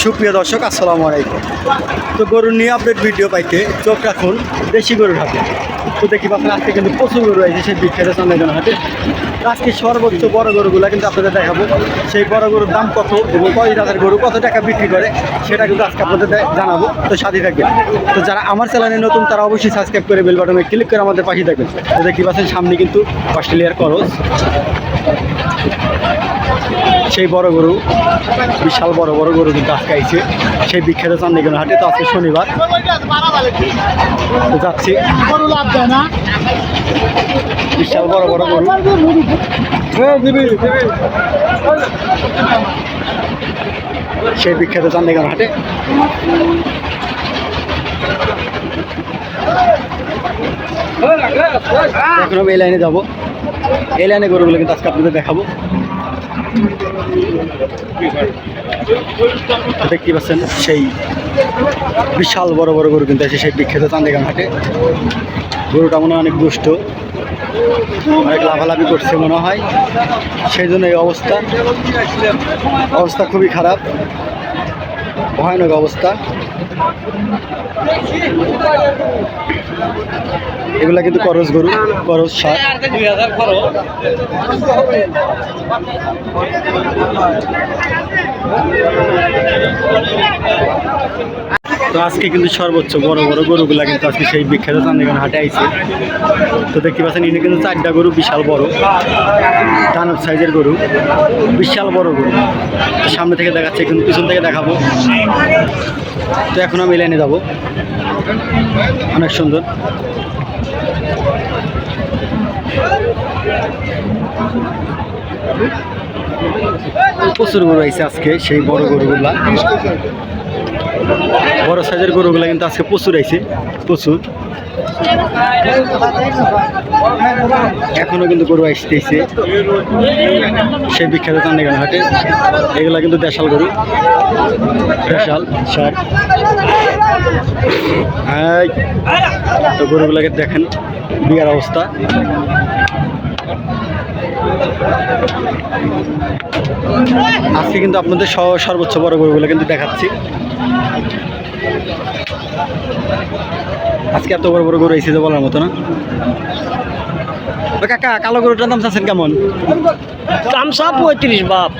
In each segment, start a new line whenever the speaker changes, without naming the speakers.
সুপ্রিয় দর্শক, আসসালামু আলাইকুম। তো গরুর নিয়ে আপডেট ভিডিও পাইতে চোখ রাখুন, দেশি গরুর হাতে তো দেখি পাচ্ছেন আজকে কিন্তু প্রচুর গরু আছে সেই বিখ্যাত চন্দ্রজন হাটে। তো আজকে সর্বোচ্চ বড় গরুগুলো কিন্তু আপনাদের দেখাবো। সেই বড় গরুর দাম কত এবং কয় দাদার গরু, কত টাকা বিক্রি করে, সেটা কিন্তু আজকে আপনাদের জানাব। তো সাথে থাকবেন। তো যারা আমার চ্যানেলে নতুন, তারা অবশ্যই সাবস্ক্রাইব করে বেল বাটনে ক্লিক করে আমাদের পাশে থাকবেন। তো দেখি পাচ্ছেন সামনে কিন্তু অস্ট্রেলিয়ার করস। সেই বড় গরু, বিশাল বড় বড় গরু কিন্তু আজকে আইছে। সেই বিখ্যাত চান্দিগঞ্জ হাটে তো আজকে শনিবার। যাচ্ছি। বিশাল বড় বড় গরু। সেই বিখ্যাত চান্দিগঞ্জ হাটে। এখন আমি এই লাইনে যাব। এই লাইনে গরুগুলো কিন্তু আজকে আপনাদের দেখাবো। দেখতে পাচ্ছেন সেই বিশাল বড় বড় গরু কিন্তু আছে সেই বিখ্যাত চান্দিগান হাটে। গরুটা মনে অনেক দুষ্ট, অনেক লাভালাভি করছে মনে হয়। সেই জন্য এই অবস্থা। অবস্থা খুবই খারাপ। ভয়ানক অবস্থা। এগুলা কিন্তু করস গরু সার। তো আজকে কিন্তু সর্বোচ্চ বড় বড় গরুগুলা কিন্তু আজকে সেই বিখ্যাত চান্দিগঞ্জ হাটে আইছে। তো দেখতে পাচ্ছেন এখানে কিন্তু চারটা গরু, বিশাল বড়, দানব সাইজের গরু, বিশাল বড় গরু। সামনে থেকে দেখাচ্ছে, কিন্তু পিছন থেকে দেখাবো। তো এখন আমি লাইনে যাব। অনেক সুন্দর। প্রচুর গরু আইছে আজকে, সেই বড় গরুগুলা। বড় সাইজের গরুগুলা কিন্তু আজকে প্রচুর আইছে, প্রচুর। এখনও কিন্তু গরু আসতেছে। সেই বিখ্যাত চান্দিগান হাটে। এগুলা কিন্তু দেশাল গরু। দেশাল সার তো গরুগুলাকে দেখেন, বিয়ার অবস্থা। আজকে কিন্তু আপনাদের সর্বোচ্চ বড় গরুগুলো কিন্তু দেখাচ্ছি। আজকে এত বড় বড় গরু এসে যে বলার মতো না। কাকা কালো গরুটার দাম চাচ্ছেন কেমন?
দাম সব পঁয়ত্রিশ বাপ।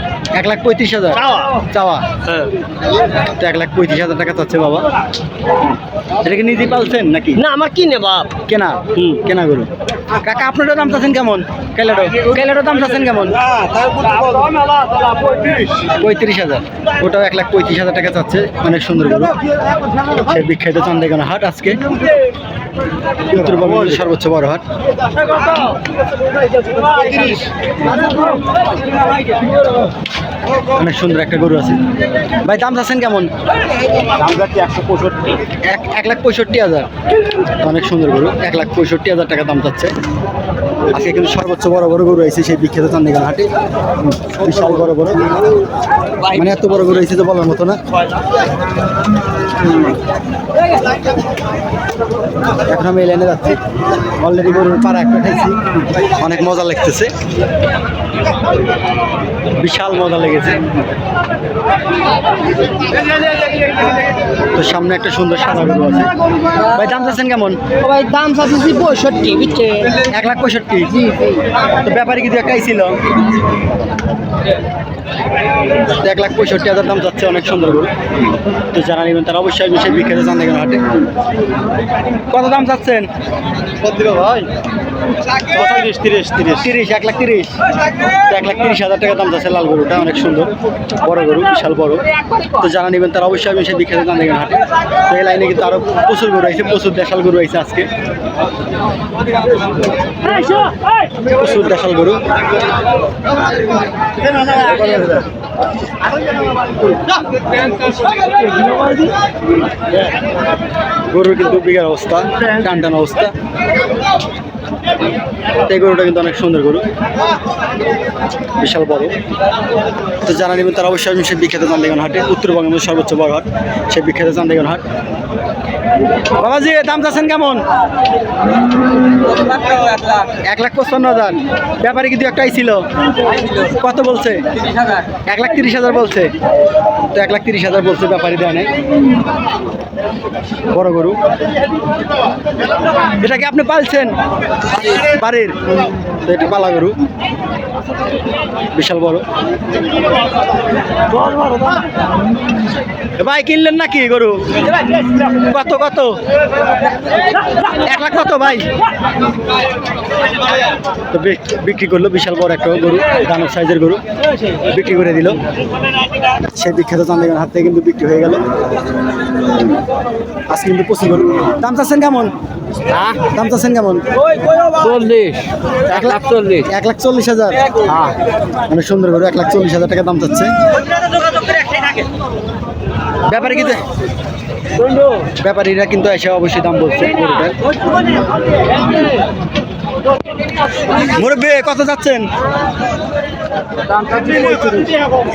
এক লাখ পঁয়ত্রিশ হাজার?
চাওয়া।
চাওয়া?
হ্যাঁ।
তো এক লাখ পঁয়ত্রিশ হাজার টাকা চাচ্ছে বাবা। এটা কি নিজেই পালছেন নাকি?
না আমার কিনে বাপ।
কেনা?
হুম।
কেনা গরু? কাকা আপনারও দাম চাচ্ছেন কেমন? কেমন? পঁয়ত্রিশ হাজার। ওটাও এক লাখ পঁয়ত্রিশ হাজার টাকা চাচ্ছে অনেক সুন্দর বিখ্যাত চন্দ্রগণ হাট আজকে। উত্তরবঙ্গের সর্বোচ্চ বড় হাট অনেক সুন্দর একটা গরু আছে। ভাই, দাম চাচ্ছেন কেমন? এক লাখ পঁয়ষট্টি হাজার। অনেক সুন্দর গরু। এক লাখ পঁয়ষট্টি হাজার টাকা দাম চাচ্ছে। আজকে কিন্তু সর্বোচ্চ বড় বড় গরু আছে সেই বিখ্যাত চান্দিগান হাটে। বিশাল বড় বড় মানে এত বড় গরু হয়েছে তো বলার মতো না। এখন আমি এই লাইনে যাচ্ছি। অলরেডি গরুর পাড়া একটা খাইছি। অনেক মজা লাগতেছে। বিশাল মজা লেগেছে। তো সামনে একটা সুন্দর সাদা গরু আছে। ভাই দাম চাচ্ছেন কেমন?
ভাই দাম চাচ্ছি পঁয়ষট্টি বুঝছে
এক লাখ পঁয়ষট্টি। তো ব্যাপারে কিছু একাই ছিল এক লাখ পঁয়ষট্টি হাজার দাম যাচ্ছে অনেক সুন্দর গরু। তো যারা নেবেন তারা অবশ্যই আসবে সেই বিখ্যাত চান্দিগঞ্জ হাটে। কত দাম চাচ্ছেন? কত দিল ভাই? তিরিশ তিরিশ তিরিশ। তিরিশ এক লাখ তিরিশ। এক লাখ তিরিশ হাজার টাকা দাম যাচ্ছে লাল গরুটা অনেক সুন্দর। বড় গরু বিশাল বড়। তো যারা নেবেন তারা অবশ্যই সেই বিখ্যাত চান্দিগঞ্জ হাটে। তো এই লাইনে কিন্তু আরও প্রচুর গরু আছে প্রচুর দেশাল গরু আছে আজকে। প্রচুর দেশাল গরু। গরুর কিন্তু বিঘার অবস্থা টান টান অবস্থা। এই গরুটা কিন্তু অনেক সুন্দর গরু। বিশাল বড়। তো যারা নেবেন তারা অবশ্যই সেই বিখ্যাত চান্দিগঞ্জ হাটে, উত্তরবঙ্গের সর্বোচ্চ বড় হাট সেই বিখ্যাত চান্দিগঞ্জ হাট। বাবাজি দাম চাচ্ছেন কেমন? এক লাখ পঁচপান্ন হাজার। ব্যাপারে কিন্তু একটাই ছিল? কত বলছে? এক লাখ তিরিশ হাজার বলছে। তো এক লাখ তিরিশ হাজার বলছে, ব্যাপারী দেয় নাই। বড় গরু। এটা কি আপনি পালছেন? বাড়ির? এটা পালা গরু। বিশাল বড়। ভাই কিনলেন নাকি গরু? কত কত? এক লাখ কত ভাই? তো বিক- বিক্রি করল বিশাল বড় একটা গরু দানব সাইজের গরু বিক্রি করে দিল। সেই বিখ্যাত চান্দিগঞ্জ হাত থেকে কিন্তু বিক্রি হয়ে গেল। আজকে কিন্তু প্রচুর গরু। দাম চাচ্ছেন কেমন? দাম চাচ্ছেন কেমন?
চল্লিশ।
এক লাখ চল্লিশ। এক লাখ চল্লিশ হাজার। অনেক সুন্দর গরু এক লাখ চল্লিশ হাজার টাকা দাম চাচ্ছে। ব্যাপারে কিন্তু ব্যাপারীরা কিন্তু এসে অবশ্যই দাম বলছে মুরব্বি কত যাচ্ছেন?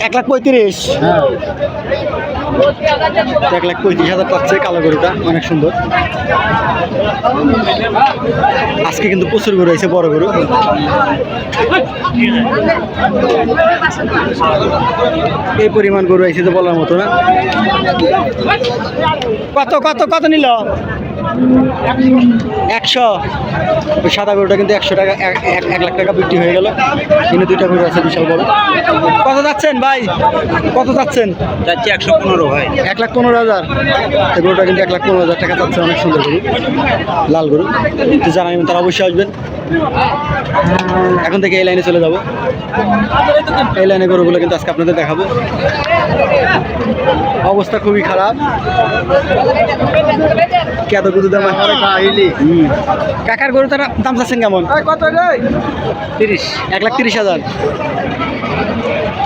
এক লাখ পঁয়ত্রিশ। এক লাখ পঁয়ত্রিশ হাজার পাচ্ছে কালো গরুটা, অনেক সুন্দর। আজকে কিন্তু প্রচুর গরু আছে, বড় গরু। এই পরিমাণ গরু আছে যে বলার মতো না। কত কত কত নিল? একশো। সাদা গরুটা কিন্তু একশো টাকা এক- লাখ টাকা বিক্রি হয়ে গেল। কিন্তু দুইটা গরু আছে বিশাল বড়। কত যাচ্ছেন ভাই? কত যাচ্ছেন?
যাচ্ছে একশো পনেরো ভাই।
এক লাখ পনেরো হাজার। এই গরুটা কিন্তু এক লাখ পনেরো হাজার টাকা যাচ্ছে অনেক সুন্দর গরু। লাল গরু। তো যারা নেবেন তারা অবশ্যই আসবেন। এখন থেকে এই লাইনে চলে যাব। এই লাইনে গরুগুলো কিন্তু আজকে আপনাদের দেখাবো। অবস্থা খুবই খারাপ। কত গরু দাম। কাকার গরু তারা দাম চাচ্ছেন কেমন? কত তিরিশ। এক লাখ তিরিশ হাজার।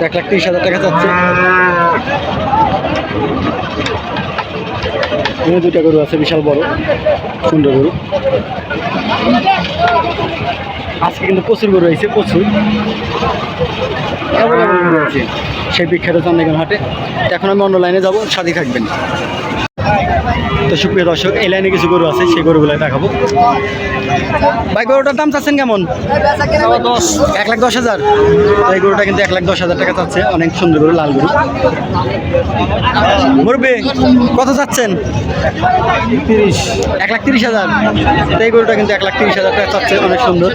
এক লাখ তিরিশ হাজার টাকা চাচ্ছে। এখানে দুইটা গরু আছে বিশাল বড় সুন্দর গরু। আজকে কিন্তু প্রচুর গরু হয়েছে প্রচুর। গরু আছে। সেই বিখ্যাত চান্দিগঞ্জ হাটে। এখন আমি অন্য লাইনে যাব সাথে থাকবেন। তো সুপ্রিয় দর্শক এই লাইনে কিছু গরু আছে সেই গরুগুলো দেখাবো ভাই গরুটার দাম চাচ্ছেন কেমন এক লাখ দশ হাজার এই গরুটা কিন্তু এক লাখ দশ হাজার টাকা চাচ্ছে অনেক সুন্দর গরু লাল গরু মুরব্বী কত চাচ্ছেন এক লাখ তিরিশ হাজার এই গরুটা কিন্তু এক লাখ তিরিশ হাজার টাকা চাচ্ছে অনেক সুন্দর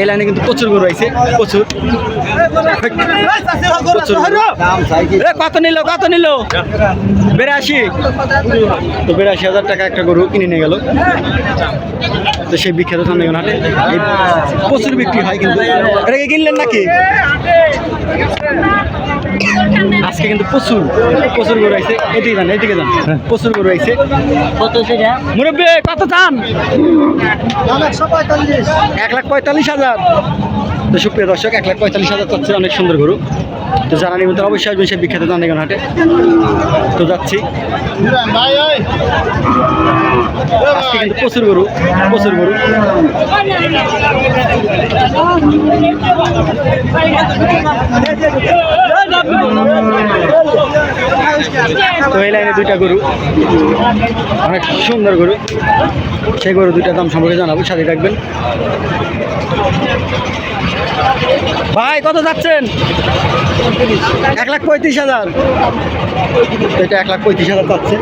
এই লাইনে কিন্তু প্রচুর গরু আছে প্রচুর প্রচুর। কত নিল কত নিল বেরাশি। তো বিরাশি হাজার টাকা একটা গরু কিনে নিয়ে গেল। তো সেই বিখ্যাত হাটে প্রচুর বিক্রি হয় কিন্তু। এটাকে কিনলেন নাকি? আজকে কিন্তু প্রচুর প্রচুর গরু আইছে। এদিকে যান এদিকে যান। প্রচুর গরু আইছে। মুরব্বী, কত দাম এক লাখ পঁয়তাল্লিশ হাজার। তো সুপ্রিয় দর্শক, এক লাখ পঁয়তাল্লিশ হাজার চাচ্ছে অনেক সুন্দর গরু। তো যারা নেবেন তারা অবশ্যই আসবেন সেই বিখ্যাত চান্দিগঞ্জ হাটে। তো যাচ্ছি। কিন্তু প্রচুর গরু প্রচুর গরু। তো এই লাইনে দুইটা গরু। অনেক সুন্দর গরু। সেই গরু দুইটার দাম সম্পর্কে জানাব, সাথে রাখবেন ভাই, কত যাচ্ছেন? এক লাখ পঁয়ত্রিশ হাজার। এটা এক লাখ পঁয়ত্রিশ হাজার যাচ্ছে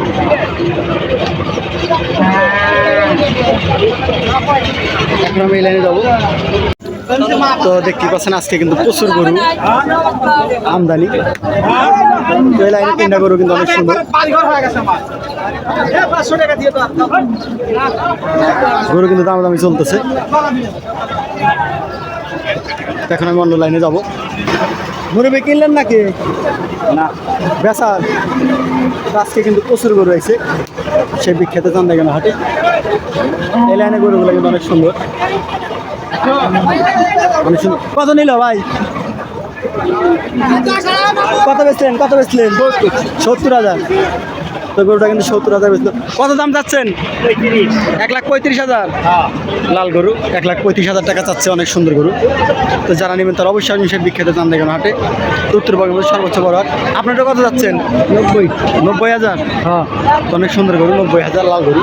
এখন আমি এই লাইনে যাব। তো দেখতে পাচ্ছেন আজকে কিন্তু প্রচুর গরু আমদানি। তো এই লাইনে তিনটা গরু কিন্তু অনেক সুন্দর। গরু কিন্তু দাম দামি চলতেছে এখন আমি অন্য লাইনে যাব। মুরব্বী কিনলেন নাকি? না। বেসার তো আজকে কিন্তু প্রচুর গরু আছে সেই বিখ্যাত চান্দাগানা হাটে। এই লাইনে গরুগুলো কিন্তু অনেক সুন্দর। কত নিল ভাই? কত বেচলেন? কত বেচলেন? সত্তর হাজার। তো গরুটা কিন্তু সত্তর হাজার বেচলো। কত দাম চাচ্ছেন? এক লাখ পঁয়ত্রিশ হাজার। লাল গরু এক লাখ পঁয়ত্রিশ হাজার টাকা চাচ্ছে অনেক সুন্দর গরু। তো যারা নেবেন তারা অবশ্যই আসবেন সেই বিখ্যাত চান দেখেন হাটে উত্তরবঙ্গের সর্বোচ্চ বড় হাট। আপনারটা কত যাচ্ছেন নব্বই। নব্বই হাজার? হ্যাঁ। তো অনেক সুন্দর গরু নব্বই হাজার লাল গরু।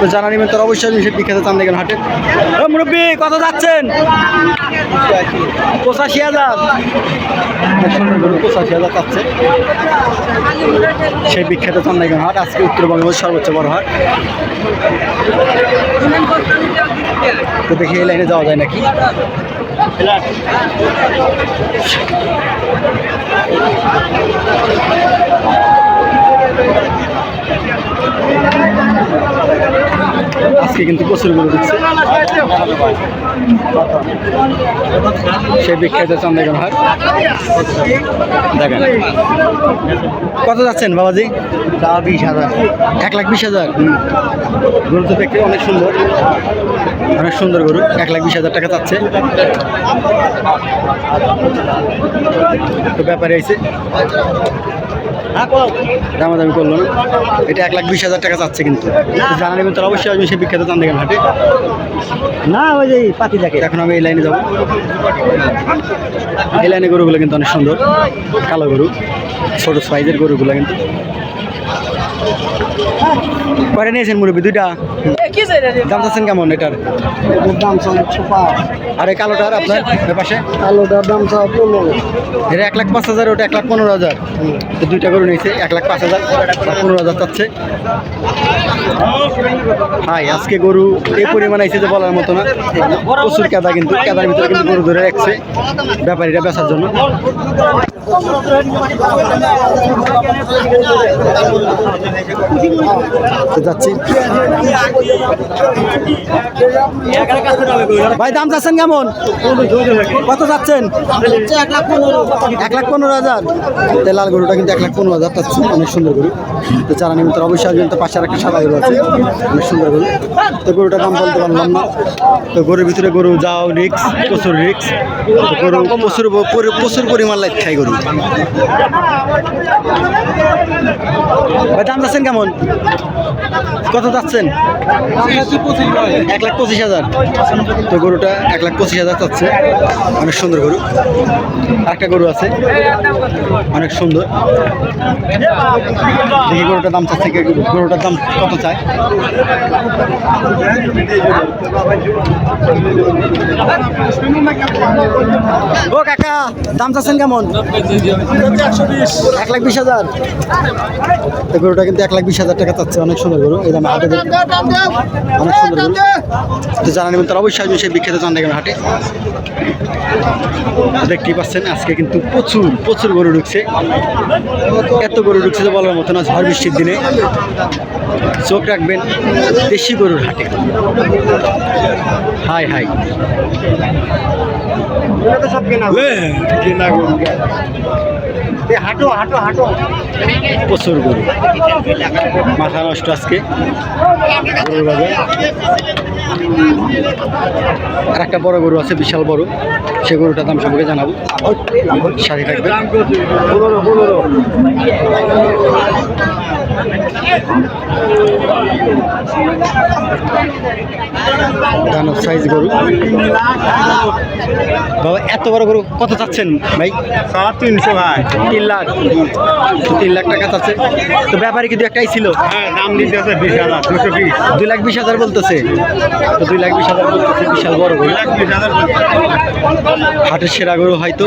তো যারা নেবেন তারা অবশ্যই আসবেন সেই বিখ্যাত চান দেখেন হাটে। ও মুরব্বী কত যাচ্ছেন পঁচাশি হাজার। পঁচাশি হাজার চাচ্ছে। সেই বিখ্যাত চান্দাইগঞ্জ হাট, আজকে উত্তরবঙ্গের সর্বোচ্চ বড় হাট। তো দেখি এই লাইনে যাওয়া যায় নাকি? আজকে কিন্তু প্রচুর গরু দিচ্ছে। সেই বিখ্যাত চান্দাইগঞ্জ হাট। দেখেন। কত যাচ্ছেন বাবাজি? তা বিশ হাজার। এক লাখ বিশ হাজার? গরু তো দেখতে অনেক সুন্দর। অনেক সুন্দর গরু। এক লাখ বিশ হাজার টাকা চাচ্ছে তো ব্যাপারে আইছে দামাদামি করল না। এটা এক লাখ বিশ হাজার টাকা চাচ্ছে কিন্তু। জানা নেবেন তারা অবশ্যই আসবেন সে বিখ্যাত চান দেখেন হাটে। না, ওই যে পাতি থাকে এখন আমি এই লাইনে যাব। এই লাইনে গরুগুলো কিন্তু অনেক সুন্দর। কালো গরু, ছোট সাইজের গরুগুলো কিন্তু। পরে নিয়েছেন মুরব্বী দুইটা। দাম চাচ্ছেন কেমন এটার?
দাম
আর এই কালোটার আপনার পাশে
আলুটার দাম চলে পনেরো।
এটা এক লাখ পাঁচ হাজার ওটা এক লাখ পনেরো হাজার। দুইটা গরু নিয়েছে এক লাখ পাঁচ হাজার পনেরো হাজার চাচ্ছে। হাই আজকে গরু এই পরিমাণ আইছে যে বলার মতো না। প্রচুর কেদা কিন্তু কেদার ভিতরে কিন্তু গরু ধরে রাখছে। ব্যাপারীরা বেচার জন্য। তো যাচ্ছি। ভাই, দাম চাচ্ছেন কেমন? কত যাচ্ছেন এক লাখ পনেরো হাজার। লাল গরুটা কিন্তু এক লাখ পনেরো হাজার চাচ্ছে, অনেক সুন্দর গরু। তো চারা নিমিত্ত অবশ্যই আসবেন তো পাশে একটা সাদা গরু আছে, অনেক সুন্দর গরু। তো গরুটা দাম বলতে পারলাম না। তো গরুর ভিতরে গরু যাও রিক্স প্রচুর রিক্স গরু প্রচুর পরি- প্রচুর পরিমাণ লাইট খাই গরু। ভাই, দাম যাচ্ছেন কেমন? কত যাচ্ছেন এক লাখ পঁচিশ হাজার। তো গরুটা এক লাখ পঁচিশ হাজার চাচ্ছে। অনেক সুন্দর গরু। আরেকটা গরু আছে। অনেক সুন্দর। দেখি গরুটার দাম চাচ্ছে গরুটার দাম কত চায়? ও কাকা, দাম চাচ্ছেন কেমন? এক লাখ বিশ হাজার। গরুটা কিন্তু এক লাখ বিশ হাজার টাকা চাচ্ছে। অনেক সুন্দর গরু। এই দামে হাটে অনেক সুন্দর গরু জানা নেবেন তারা অবশ্যই আসবেন সেই বিখ্যাত চান্দাগান হাটে। দেখতেই পাচ্ছেন, আজকে কিন্তু প্রচুর প্রচুর গরু ঢুকছে। এত গরু ঢুকছে যে বলার মতো না, ঝড় বৃষ্টির দিনে। চোখ রাখবেন, দেশি গরুর হাটে। হাই হাই। হাঁটো হাঁটো হাঁটো। প্রচুর গরু। মাথা নষ্ট আজকে। আর একটা বড় গরু আছে, বিশাল বড়। সে গরুটার দাম সবাইকে জানাব। সাথে থাকবে দানব সাইজ গরু বাবা এত বড় গরু কত চাচ্ছেন ভাই
সাত তিনশো ভাই
তিন লাখ তিন লাখ টাকা চাচ্ছে তো ব্যাপারে কিন্তু একটাই ছিল
হ্যাঁ দাম দিতে আছে বিশ হাজার দুশো বিশ
দুই লাখ বিশ হাজার বলতেছে তো দুই লাখ বিশ হাজার বলতেছে বিশাল বড় গরু
লাখ বিশ হাজার
হাটের সেরা গরু হয়তো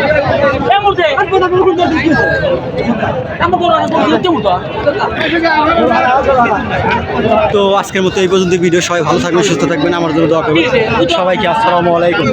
তো আজকের মতো এই পর্যন্ত ভিডিও। সবাই ভালো থাকবেন, সুস্থ থাকবেন। আমার জন্য দোয়া করবেন। সবাইকে আসসালামু আলাইকুম।